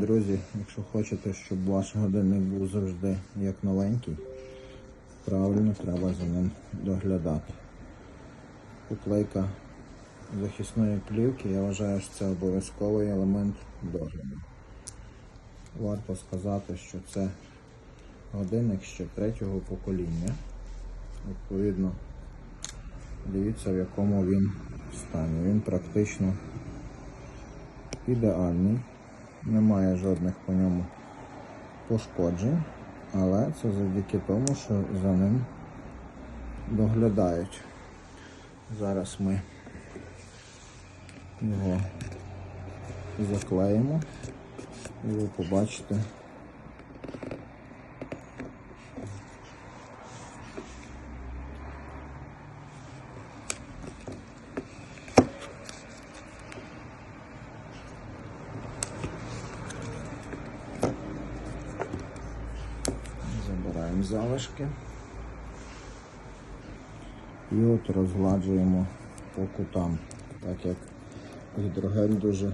друзі, якщо хочете, щоб ваш годинник був завжди як новенький, правильно треба за ним доглядати. Уклейка захисної плівки, я вважаю, що це обов'язковий елемент догляду. Варто сказати, що це годинник ще третього покоління. Відповідно, дивіться в якому він стані. Він практично ідеальний, немає жодних по ньому пошкоджень, але це завдяки тому, що за ним доглядають. Зараз ми його заклеїмо і ви побачите. Забираємо залишки. І от розгладжуємо по кутам, так як гідрогель дуже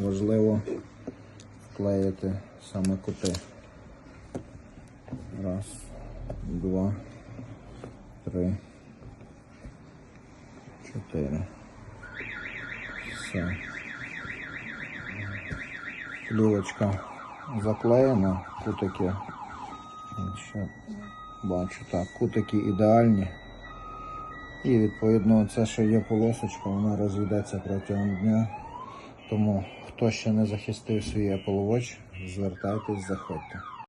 важливо вклеїти саме кути. Раз, два, три, чотири. Все. Плівочка заклеєна, кутики. Ще бачу так, кутики ідеальні. І відповідно це, що є полосочка, вона розведеться протягом дня. Тому хто ще не захистив свій Apple Watch, звертайтесь, заходьте.